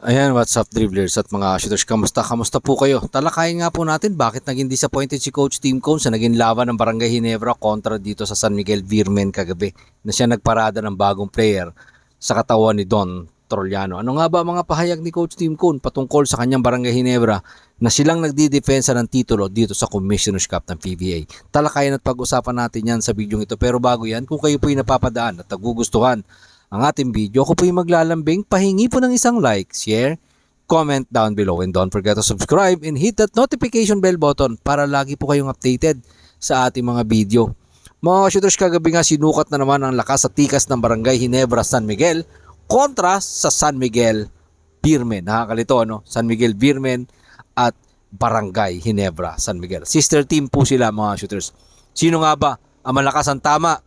Ayan, what's up dribblers at mga shooters, kamusta? Kamusta po kayo? Talakayin nga po natin bakit naging disappointed si Coach Team Cone sa naging laban ng Barangay Ginebra kontra dito sa San Miguel Virmen kagabi na siya nagparada ng bagong player sa katawan ni Don Troliano. Ano nga ba mga pahayag ni Coach Team Cone patungkol sa kanyang Barangay Ginebra na silang nagdidepensa ng titulo dito sa Commissioner's Cup ng PBA? Talakayin at pag-usapan natin yan sa video ito pero bago yan, kung kayo po napapadaan at nagugustuhan ang ating video, ako po yung maglalambing, pahingi po ng isang like, share, comment down below and don't forget to subscribe and hit that notification bell button para lagi po kayong updated sa ating mga video. Mga shooters kagabi nga sinukat na naman ang lakas at tikas ng Barangay Hinebra San Miguel kontra sa San Miguel Birmen. Nakakalito no? San Miguel Birmen at Barangay Hinebra San Miguel. Sister team po sila mga shooters. Sino nga ba ang malakas ang tama?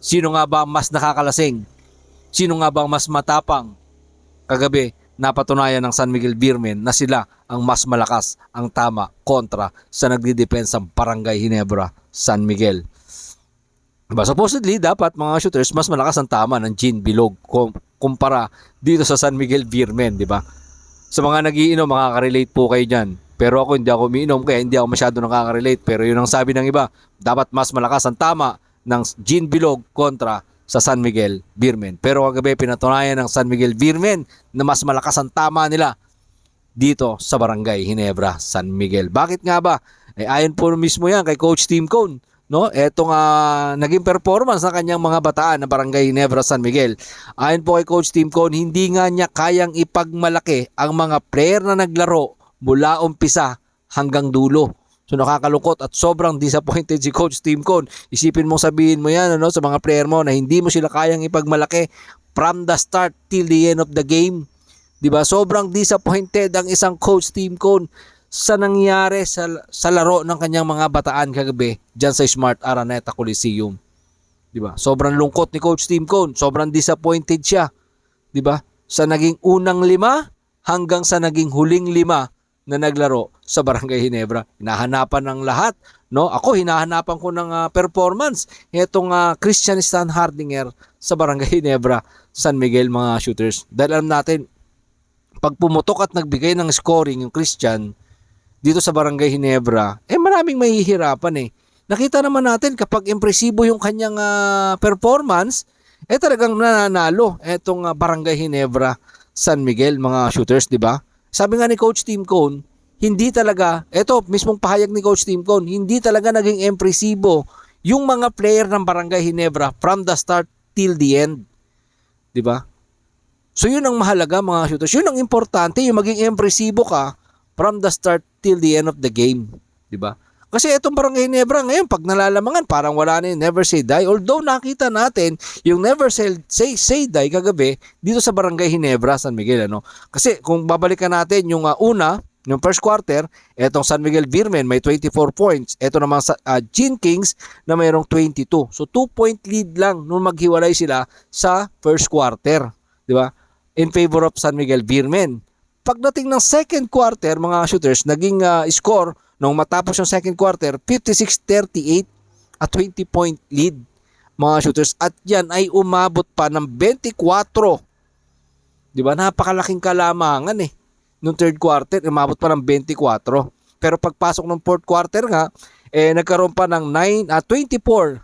Sino nga ba mas nakakalasing? Sino nga ba ang mas matapang? Kagabi, napatunayan ng San Miguel Birmen na sila ang mas malakas ang tama kontra sa nagdidepensang Barangay Hinebra San Miguel. Diba? Supposedly, dapat mga shooters mas malakas ang tama ng Gin Bilog kum- kumpara dito sa San Miguel Birmen, di ba? Sa mga nagiinom, makaka-relate po kayo dyan. Pero ako hindi ako umiinom kaya hindi ako masyado nakaka-relate. Pero yun ang sabi ng iba, dapat mas malakas ang tama ng Gin Bilog kontra sa San Miguel Birmen. Pero kagabi pinatunayan ng San Miguel Birmen na mas malakas ang tama nila dito sa Barangay Hinebra, San Miguel. Bakit nga ba? Eh, ayon po mismo yan kay Coach Tim Cone. No? Ito nga naging performance ng kanyang mga bataan ng Barangay Hinebra, San Miguel. Ayon po kay Coach Tim Cone, hindi nga niya kayang ipagmalaki ang mga player na naglaro mula umpisa hanggang dulo. So nakakalungkot at sobrang disappointed si Coach Tim Cone. Isipin mo sabihin mo yan ano, sa mga player mo na hindi mo sila kayang ipagmalaki from the start till the end of the game. 'Di ba? Sobrang disappointed ang isang Coach Tim Cone sa nangyari sa, sa laro ng kanyang mga bataan kagabi diyan sa Smart Araneta Coliseum. 'Di ba? Sobrang lungkot ni Coach Tim Cone, sobrang disappointed siya. 'Di ba? Sa naging unang lima hanggang sa naging huling lima na naglaro sa Barangay Hinebra. Hinahanapan ng lahat, no? Ako hinahanapan ko ng ah, performance itong ah, Christian Stan Hardinger sa Barangay Hinebra, San Miguel mga shooters. Dahil alam natin pag pumutok at nagbigay ng scoring yung Christian dito sa Barangay Hinebra, eh maraming mahihirapan eh. Nakita naman natin kapag impresibo yung kanyang ah, performance, eh talagang nananalo etong ah, Barangay Hinebra San Miguel mga shooters, di ba? Sabi nga ni Coach Tim Cone, hindi talaga, eto mismong pahayag ni Coach Tim Cone, hindi talaga naging impresibo yung mga player ng Barangay Hinebra from the start till the end. 'Di ba? So yun ang mahalaga mga shooters. Yun ang importante, yung maging impresibo ka from the start till the end of the game. 'Di ba? Kasi itong Barangay Hinebra ngayon, pag nalalamangan, parang wala na yung Never Say Die. Although nakita natin yung Never Say, say, say Die kagabi dito sa Barangay Hinebra, San Miguel. Ano? Kasi kung babalikan natin yung uh, una, yung first quarter, etong San Miguel Birmen may 24 points. Ito naman sa uh, Gin Kings na mayroong 22. So 2 point lead lang nung maghiwalay sila sa first quarter. Di ba? In favor of San Miguel Birmen. Pagdating ng second quarter, mga shooters, naging uh, score nung matapos yung second quarter, 56-38 at 20 point lead mga shooters. At yan ay umabot pa ng 24. Di ba? Napakalaking kalamangan eh. Nung third quarter, umabot pa ng 24. Pero pagpasok ng fourth quarter nga, eh nagkaroon pa ng 9, ah, 24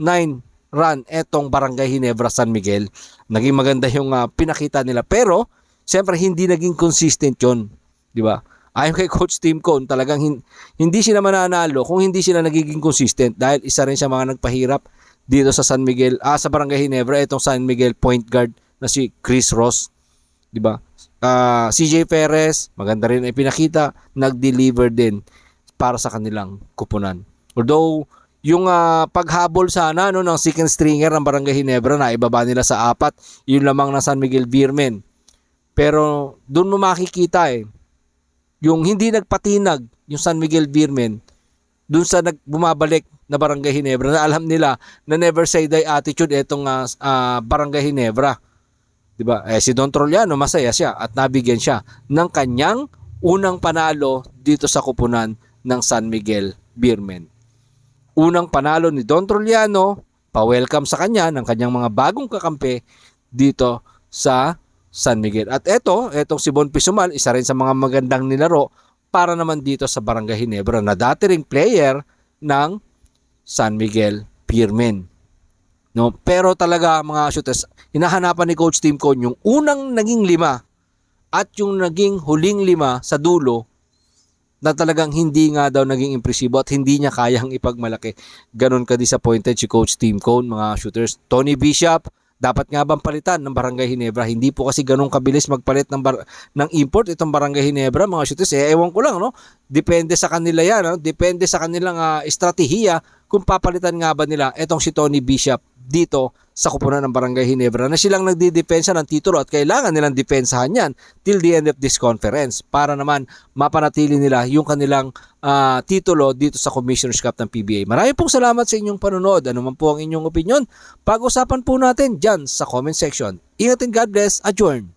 9 run etong Barangay Hinebra San Miguel. Naging maganda yung ah, pinakita nila. Pero, siyempre hindi naging consistent yon Di ba? Ayon kay Coach Tim Cone, talagang hin- hindi sila mananalo kung hindi sila nagiging consistent dahil isa rin sa mga nagpahirap dito sa San Miguel, ah, sa Barangay Hinebra, itong San Miguel point guard na si Chris Ross. Di ba? Ah, CJ Perez, maganda rin ay pinakita, nag-deliver din para sa kanilang kupunan. Although, yung ah, paghabol sana no, ng second stringer ng Barangay Hinebra na ibaba nila sa apat, yun lamang na San Miguel Birmen. Pero doon mo makikita eh, yung hindi nagpatinag yung San Miguel Birmen doon sa nag bumabalik na Barangay Hinebra na alam nila na never say die attitude etong ah, ah, Barangay Hinebra. 'Di ba? Eh si Don Troliano masaya siya at nabigyan siya ng kanyang unang panalo dito sa kupunan ng San Miguel Birmen. Unang panalo ni Don Troliano, pa-welcome sa kanya ng kanyang mga bagong kakampi dito sa San Miguel. At eto, etong si Bon Pisumal, isa rin sa mga magandang nilaro para naman dito sa Barangay Ginebra na dati ring player ng San Miguel Piermen. No, pero talaga mga shooters, hinahanapan ni Coach Tim Con yung unang naging lima at yung naging huling lima sa dulo na talagang hindi nga daw naging impresibo at hindi niya kayang ipagmalaki. Ganon ka disappointed si Coach Tim Cone, mga shooters. Tony Bishop, dapat nga bang palitan ng Barangay Ginebra? Hindi po kasi ganun kabilis magpalit ng, bar- ng import itong Barangay Ginebra, mga shooters. Eh, ewan ko lang, no? Depende sa kanila yan, no? Depende sa kanilang ah, estratehiya kung papalitan nga ba nila etong si Tony Bishop dito sa kupunan ng Barangay Ginebra na silang nagdidepensa ng titulo at kailangan nilang depensahan yan till the end of this conference para naman mapanatili nila yung kanilang ah, titulo dito sa Commissioner's Cup ng PBA. Maraming pong salamat sa inyong panonood. Ano man po ang inyong opinion, pag-usapan po natin dyan sa comment section. Ingat and God bless. Adjourn.